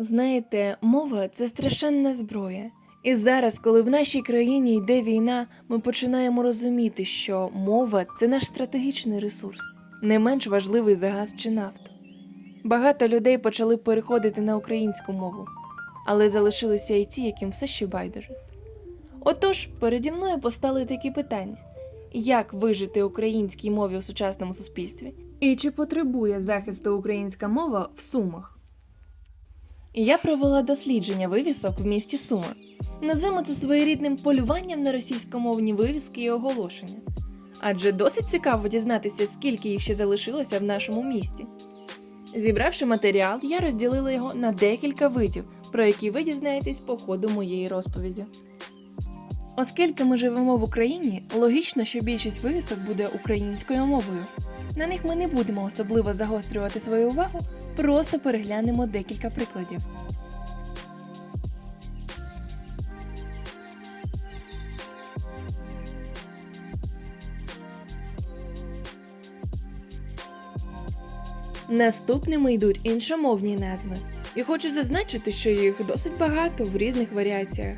Знаєте, мова це страшенна зброя. І зараз, коли в нашій країні йде війна, ми починаємо розуміти, що мова це наш стратегічний ресурс, не менш важливий за газ чи нафту. Багато людей почали переходити на українську мову, але залишилися і ті, яким все ще байдуже. Отож, переді мною постали такі питання: як вижити українській мові у сучасному суспільстві? І чи потребує захисту українська мова в Сумах? Я провела дослідження вивісок в місті Суми. Назвемо це своєрідним полюванням на російськомовні вивіски і оголошення. Адже досить цікаво дізнатися, скільки їх ще залишилося в нашому місті. Зібравши матеріал, я розділила його на декілька видів, про які ви дізнаєтесь по ходу моєї розповіді. Оскільки ми живемо в Україні, логічно, що більшість вивісок буде українською мовою. На них ми не будемо особливо загострювати свою увагу, просто переглянемо декілька прикладів. Наступними йдуть іншомовні назви. І хочу зазначити, що їх досить багато в різних варіаціях.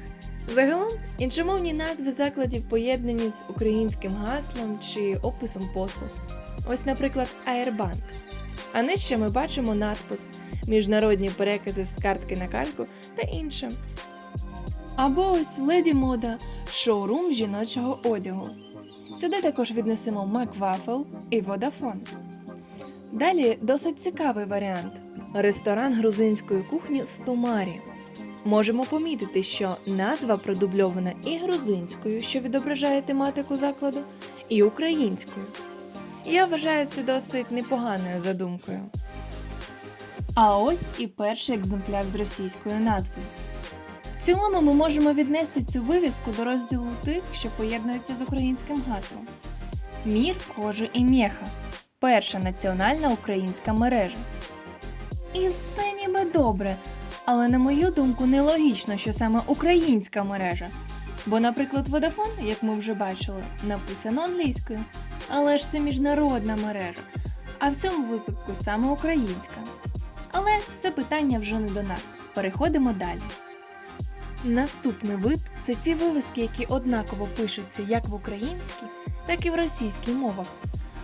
Загалом, іншомовні назви закладів поєднані з українським гаслом чи описом послуг. Ось, наприклад, Аербанк. А нижче ми бачимо надпис Міжнародні перекази з картки на картку та інше. Або ось Леді Мода шоурум жіночого одягу. Сюди також віднесемо Маквафл і Водафон. Далі досить цікавий варіант ресторан грузинської кухні Стумарі. Можемо помітити, що назва продубльована і грузинською, що відображає тематику закладу, і українською. Я вважаю це досить непоганою задумкою. А ось і перший екземпляр з російською назвою. В цілому ми можемо віднести цю вивіску до розділу тих, що поєднуються з українським гаслом. Мір, кожи і мєха перша національна українська мережа. І все ніби добре, але на мою думку, нелогічно, що саме українська мережа. Бо, наприклад, Vodafone, як ми вже бачили, написано англійською, але ж це міжнародна мережа, а в цьому випадку саме українська. Але це питання вже не до нас. Переходимо далі. Наступний вид це ті вивіски, які однаково пишуться як в українській, так і в російській мовах.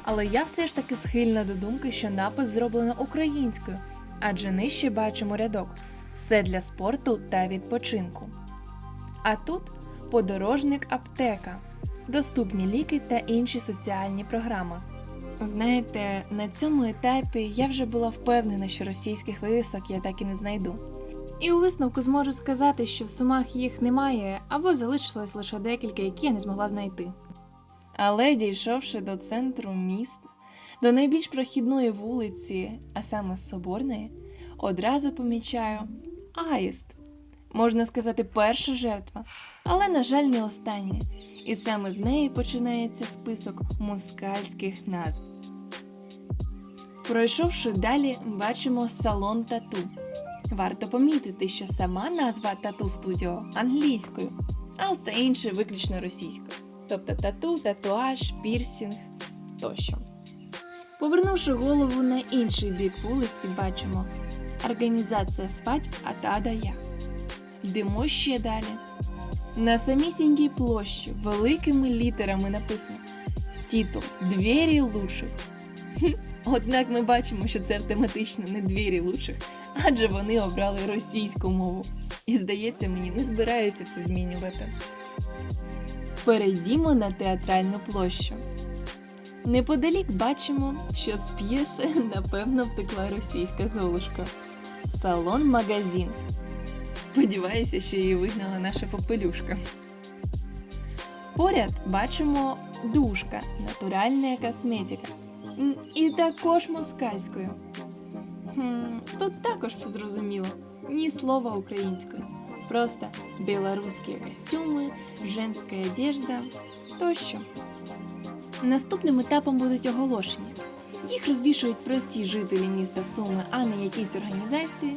Але я все ж таки схильна до думки, що напис зроблено українською, адже нижче бачимо рядок все для спорту та відпочинку. А тут подорожник аптека, доступні ліки та інші соціальні програми. Знаєте, на цьому етапі я вже була впевнена, що російських вивісок я так і не знайду. І у висновку зможу сказати, що в сумах їх немає або залишилось лише декілька, які я не змогла знайти. Але дійшовши до центру міста, до найбільш прохідної вулиці, а саме Соборної, одразу помічаю аїст. Можна сказати, перша жертва, але, на жаль, не остання. І саме з неї починається список мускальських назв. Пройшовши далі, бачимо салон тату. Варто помітити, що сама назва тату студіо англійською, а все інше виключно російською тобто тату, татуаж, пірсінг тощо. Повернувши голову на інший бік вулиці, бачимо Організація свадьб Атада Я. Йдемо ще далі. На самісінькій площі великими літерами написано Титул Двері лучших. Однак ми бачимо, що це автоматично не двері лучших, адже вони обрали російську мову. І здається, мені не збираються це змінювати. Перейдімо на театральну площу. Неподалік бачимо, що з п'єси напевно втекла російська золушка. Салон-магазин. Сподіваюся, що її вигнала наша попелюшка. Поряд бачимо душка, натуральна косметика. І також москальською. Тут також все зрозуміло. Ні слова українською. Просто белорусские костюми, женська одежда тощо. Наступним етапом будуть оголошення. Їх розвішують прості жителі міста Суми, а не якісь організації.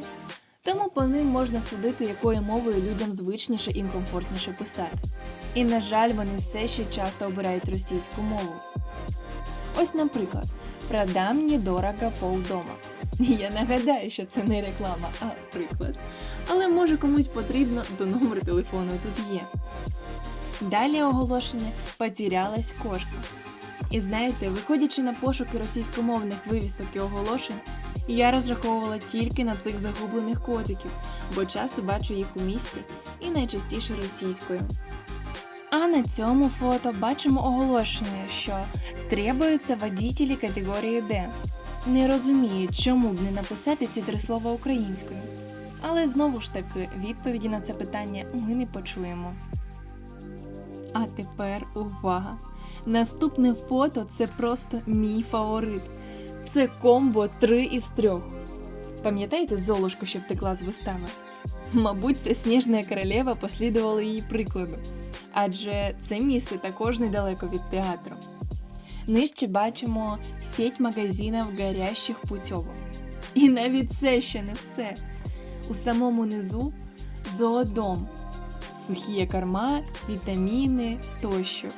Тому по ним можна судити, якою мовою людям звичніше і комфортніше писати. І, на жаль, вони все ще часто обирають російську мову. Ось, наприклад, Продам недорого полдома. Я нагадаю, що це не реклама, а приклад. Але може комусь потрібно, то номер телефону тут є. Далі оголошення потерялась кошка. І знаєте, виходячи на пошуки російськомовних вивісок і оголошень, я розраховувала тільки на цих загублених котиків, бо часто бачу їх у місті і найчастіше російською. А на цьому фото бачимо оголошення, що требуються водітелі категорії Д. Не розумію, чому б не написати ці три слова українською. Але знову ж таки, відповіді на це питання ми не почуємо. А тепер увага! Наступне фото це просто мій фаворит. Це комбо 3 із 3. Пам'ятаєте Золушку, що втекла з вистави? Мабуть, ця сніжна королева послідувала її прикладу, адже це місце також недалеко від театру. Нижче бачимо сеть магазинів гарящих путьовок. І навіть це ще не все. У самому низу зоодом, сухі корма, вітаміни тощо.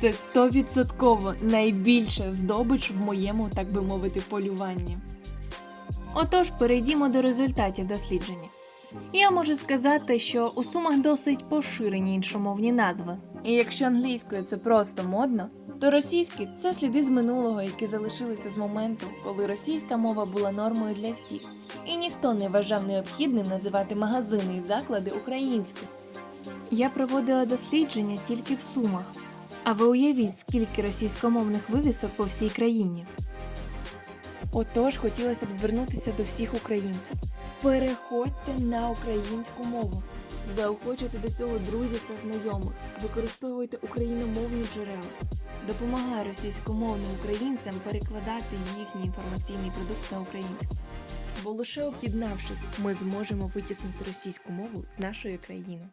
Це 100% найбільша здобич в моєму, так би мовити, полюванні. Отож, перейдімо до результатів дослідження. Я можу сказати, що у сумах досить поширені іншомовні назви. І якщо англійською це просто модно, то російські це сліди з минулого, які залишилися з моменту, коли російська мова була нормою для всіх, і ніхто не вважав необхідним називати магазини і заклади українською. Я проводила дослідження тільки в сумах. А ви уявіть, скільки російськомовних вивісок по всій країні. Отож, хотілося б звернутися до всіх українців. Переходьте на українську мову. Заохочуйте до цього друзів та знайомих, використовуйте україномовні джерела. Допомагай російськомовним українцям перекладати їхній інформаційний продукт на українську. Бо лише об'єднавшись, ми зможемо витіснити російську мову з нашої країни.